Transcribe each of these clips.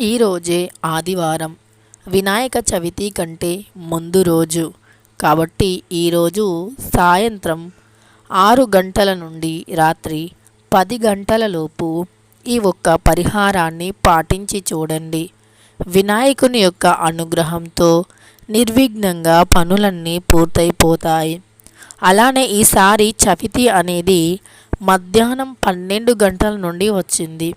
ఈరోజే ఆదివారం. వినాయక చవితి కంటే ముందు రోజు. కాబట్టి ఈరోజు సాయంత్రం ఆరు గంటల నుండి రాత్రి పది గంటలలోపు ఈ ఒక్క పరిహారాన్ని పాటించి చూడండి. వినాయకుని యొక్క అనుగ్రహంతో నిర్విఘ్నంగా పనులన్నీ పూర్తయిపోతాయి. అలానే ఈసారి చవితి అనేది మధ్యాహ్నం పన్నెండు గంటల నుండి వచ్చింది.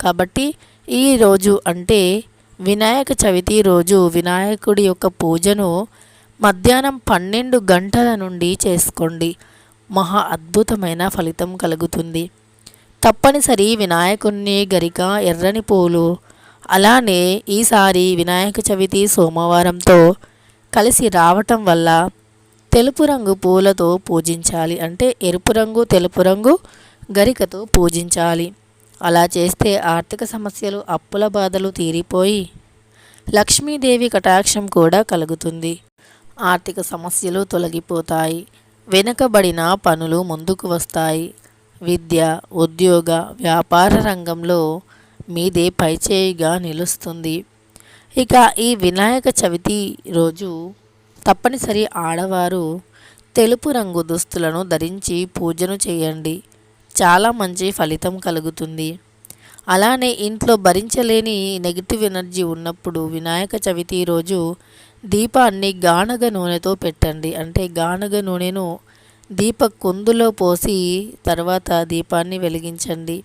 కాబట్టి ఈరోజు అంటే వినాయక చవితి రోజు వినాయకుడి యొక్క పూజను మధ్యాహ్నం పన్నెండు గంటల నుండి చేసుకోండి. మహా అద్భుతమైన ఫలితం కలుగుతుంది. తప్పనిసరి వినాయకుణ్ణి గరిక ఎర్రని పూలు అలానే ఈసారి వినాయక చవితి సోమవారంతో కలిసి రావటం వల్ల తెలుపు రంగు పూలతో పూజించాలి. అంటే ఎరుపు రంగు తెలుపు రంగు గరికతో పూజించాలి. అలా చేస్తే ఆర్థిక సమస్యలు అప్పుల బాధలు తీరిపోయి లక్ష్మీదేవి కటాక్షం కూడా కలుగుతుంది. ఆర్థిక సమస్యలు తొలగిపోతాయి. వెనుకబడిన పనులు ముందుకు వస్తాయి. విద్య ఉద్యోగ వ్యాపార రంగంలో మీదే పైచేయిగా నిలుస్తుంది. ఇక ఈ వినాయక చవితి రోజు తప్పనిసరి ఆడవారు తెలుపు రంగు దుస్తులను ధరించి పూజను చేయండి. చాలా మంచి ఫలితం కలుగుతుంది. అలానే ఇంట్లో భరించలేని నెగిటివ్ ఎనర్జీ ఉన్నప్పుడు వినాయక చవితి రోజు దీపాన్ని గానగ నూనెతో పెట్టండి. అంటే గానగ నూనెను దీప కుందులో పోసి తర్వాత దీపాన్ని వెలిగించండి.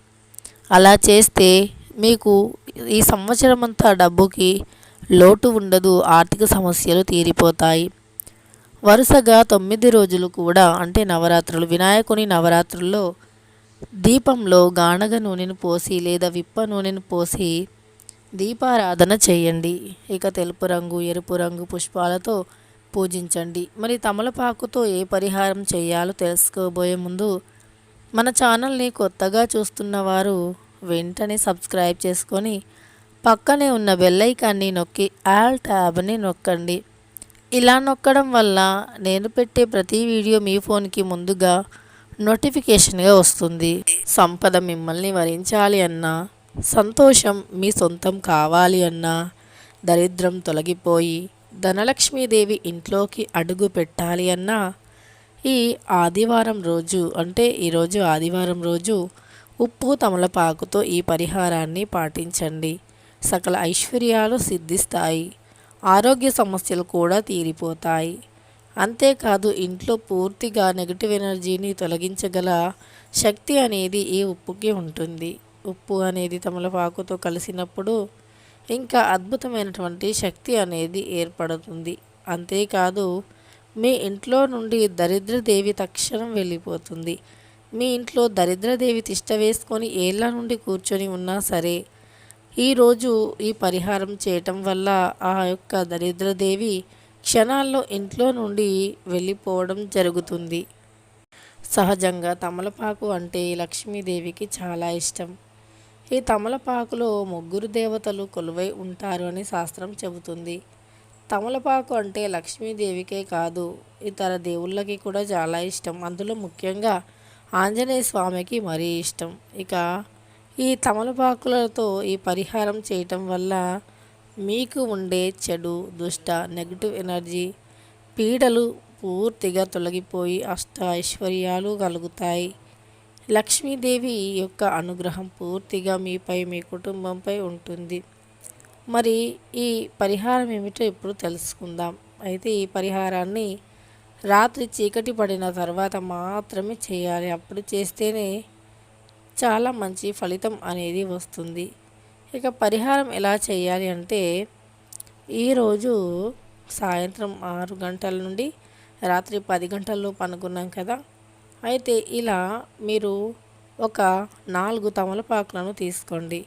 అలా చేస్తే మీకు ఈ సంవత్సరం అంతా డబ్బుకి లోటు ఉండదు ఆర్థిక సమస్యలు తీరిపోతాయి. వరుసగా తొమ్మిది రోజులు కూడా అంటే నవరాత్రులు వినాయకుని నవరాత్రుల్లో దీపంలో గానగ నూనెను పోసి లేదా విప్ప నూనెను పోసి దీపారాధన చేయండి. ఇక తెలుపు రంగు ఎరుపు రంగు పుష్పాలతో పూజించండి. మరి తమలపాకుతో ఏ పరిహారం చేయాలో తెలుసుకోబోయే ముందు మన ఛానల్ని కొత్తగా చూస్తున్న వారు వెంటనే సబ్స్క్రైబ్ చేసుకొని పక్కనే ఉన్న బెల్లైకాన్ని నొక్కి ఆల్ ట్యాబ్ని నొక్కండి. ఇలా నొక్కడం వల్ల నేను పెట్టే ప్రతి వీడియో మీ ఫోన్కి ముందుగా నోటిఫికేషన్గా వస్తుంది. సంపద మిమ్మల్ని వరించాలి అన్నా సంతోషం మీ సొంతం కావాలి అన్నా దరిద్రం తొలగిపోయి ధనలక్ష్మీదేవి ఇంట్లోకి అడుగు పెట్టాలి అన్నా ఈ ఆదివారం రోజు అంటే ఈరోజు ఆదివారం రోజు ఉప్పు తమలపాకుతో ఈ పరిహారాన్ని పాటించండి. సకల ఐశ్వర్యాలు సిద్ధిస్తాయి. ఆరోగ్య సమస్యలు కూడా తీరిపోతాయి. అంతేకాదు ఇంట్లో పూర్తిగా నెగిటివ్ ఎనర్జీని తొలగించగల శక్తి అనేది ఈ ఉప్పుకి ఉంటుంది. ఉప్పు అనేది తమలపాకుతో కలిసినప్పుడు ఇంకా అద్భుతమైనటువంటి శక్తి అనేది ఏర్పడుతుంది. అంతేకాదు మీ ఇంట్లో నుండి దరిద్రదేవి తక్షణం వెళ్ళిపోతుంది. మీ ఇంట్లో దరిద్రదేవి తిష్ట వేసుకొని ఏళ్ళ నుండి కూర్చొని ఉన్నా సరే ఈరోజు ఈ పరిహారం చేయటం వల్ల ఆ యొక్క దరిద్రదేవి క్షణాల్లో ఇంట్లో నుండి వెళ్ళిపోవడం జరుగుతుంది. సహజంగా తమలపాకు అంటే లక్ష్మీదేవికి చాలా ఇష్టం. ఈ తమలపాకులో ముగ్గురు దేవతలు కొలువై ఉంటారు అని శాస్త్రం చెబుతుంది. తమలపాకు అంటే లక్ష్మీదేవికే కాదు ఇతర దేవుళ్ళకి కూడా చాలా ఇష్టం. అందులో ముఖ్యంగా ఆంజనేయ స్వామికి మరీ ఇష్టం. ఇక ఈ తమలపాకులతో ఈ పరిహారం చేయటం వల్ల మీకు ఉండే చెడు దుష్ట నెగిటివ్ ఎనర్జీ పీడలు పూర్తిగా తొలగిపోయి అష్ట ఐశ్వర్యాలు కలుగుతాయి. లక్ష్మీదేవి యొక్క అనుగ్రహం పూర్తిగా మీపై మీ కుటుంబంపై ఉంటుంది. మరి ఈ పరిహారం ఏమిటో ఇప్పుడు తెలుసుకుందాం. అయితే ఈ పరిహారాన్ని రాత్రి చీకటి పడిన తర్వాత మాత్రమే చేయాలి. అప్పుడు చేస్తేనే చాలా మంచి ఫలితం అనేది వస్తుంది. ఇక పరిహారం ఎలా చేయాలి అంటే ఈరోజు సాయంత్రం ఆరు గంటల నుండి రాత్రి పది గంటల్లో పనుకున్నాం కదా. అయితే ఇలా మీరు ఒక నాలుగు తమలపాకులను తీసుకోండి.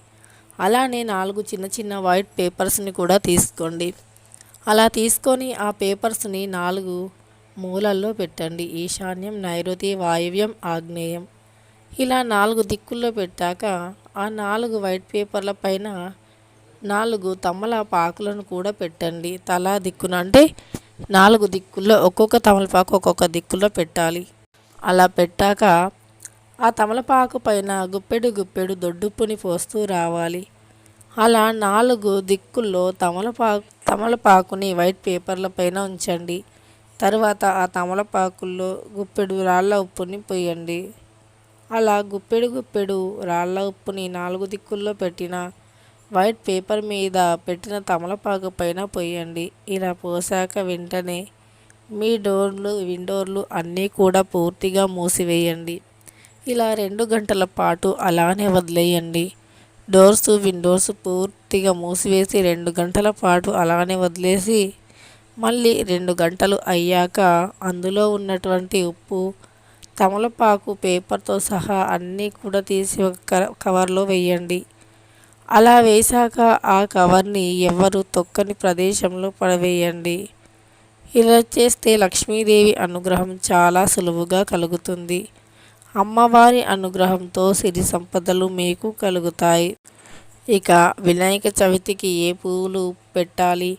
అలానే నాలుగు చిన్న చిన్న వైట్ పేపర్స్ని కూడా తీసుకోండి. అలా తీసుకొని ఆ పేపర్స్ని నాలుగు మూలల్లో పెట్టండి. ఈశాన్యం నైరుతి వాయువ్యం ఆగ్నేయం. ఇలా నాలుగు దిక్కుల్లో పెట్టాక ఆ నాలుగు వైట్ పేపర్ల పైన నాలుగు తమలపాకులను కూడా పెట్టండి. తలా దిక్కున అంటే నాలుగు దిక్కుల్లో ఒక్కొక్క తమలపాకు ఒక్కొక్క దిక్కులో పెట్టాలి. అలా పెట్టాక ఆ తమలపాకు పైన గుప్పెడు గుప్పెడు దొడ్డుప్పుని పోస్తూ రావాలి. అలా నాలుగు దిక్కుల్లో తమలపాకు తమలపాకుని వైట్ పేపర్ల పైన ఉంచండి. తర్వాత ఆ తమలపాకుల్లో గుప్పెడు రాళ్ళ ఉప్పుని పోయండి. అలా గుప్పెడు గుప్పెడు రాళ్ళ ఉప్పుని నాలుగు దిక్కుల్లో పెట్టిన వైట్ పేపర్ మీద పెట్టిన తమలపాకు పైన పోయండి. ఇలా పోసాక వెంటనే మీ డోర్లు విండోర్లు అన్నీ కూడా పూర్తిగా మూసివేయండి. ఇలా రెండు గంటల పాటు అలానే వదిలేయండి. డోర్స్ విండోర్స్ పూర్తిగా మూసివేసి రెండు గంటల పాటు అలానే వదిలేసి మళ్ళీ రెండు గంటలు అయ్యాక అందులో ఉన్నటువంటి ఉప్పు తమలపాకు పేపర్తో సహా అన్నీ కూడా తీసి ఒక కవర్లో వేయండి. అలా వేశాక ఆ కవర్ని ఎవరు తొక్కని ప్రదేశంలో పడవేయండి. ఇలా చేస్తే లక్ష్మీదేవి అనుగ్రహం చాలా సులువుగా కలుగుతుంది. అమ్మవారి అనుగ్రహంతో సిరి సంపదలు మీకు కలుగుతాయి. ఇక వినాయక చవితికి ఏ పువ్వులు పెట్టాలి?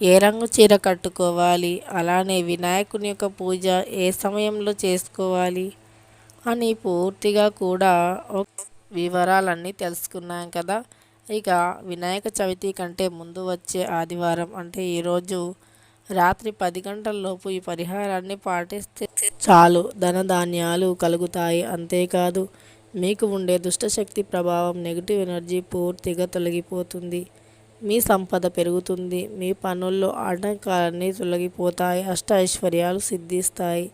ఏ రంగు చీర కట్టుకోవాలి? అలానే వినాయకుని యొక్క పూజ ఏ సమయంలో చేసుకోవాలి? అని పూర్తిగా కూడా వివరాలన్నీ తెలుసుకున్నాం కదా. ఇక వినాయక చవితి కంటే ముందు వచ్చే ఆదివారం అంటే ఈరోజు రాత్రి పది గంటలలోపు ఈ పరిహారాన్ని పాటిస్తే చాలు. ధనధాన్యాలు కలుగుతాయి. అంతేకాదు మీకు ఉండే దుష్టశక్తి ప్రభావం నెగిటివ్ ఎనర్జీ పూర్తిగా తొలగిపోతుంది. మీ సంపద పెరుగుతుంది మీ పనుల్లో ఆటంకాలన్నీ తొలగిపోతాయి అష్ట ఐశ్వర్యాలు సిద్ధిస్తాయి.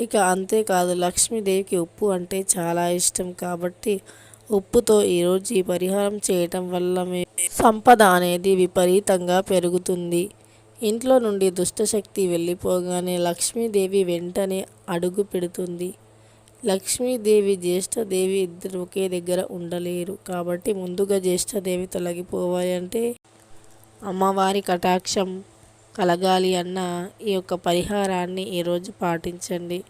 ఇక అంతేకాదు లక్ష్మీదేవికి ఉప్పు అంటే చాలా ఇష్టం కాబట్టి ఉప్పుతో ఈరోజు ఈ పరిహారం చేయటం వల్ల మీ సంపద అనేది విపరీతంగా పెరుగుతుంది. ఇంట్లో నుండి దుష్టశక్తి వెళ్ళిపోగానే లక్ష్మీదేవి వెంటనే అడుగు పెడుతుంది. లక్ష్మీదేవి జ్యేష్ఠదేవి ఇద్దరు ఒకే దగ్గర ఉండలేరు. కాబట్టి ముందుగా జ్యేష్ఠదేవి తొలగిపోవాలి అంటే అమ్మవారి కటాక్షం కలగాలి అన్న ఈ యొక్క పరిహారాన్ని ఈరోజు పాటించండి.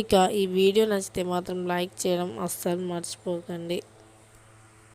ఇక ఈ వీడియో నచ్చితే మాత్రం లైక్ చేయడం అస్సలు మర్చిపోకండి.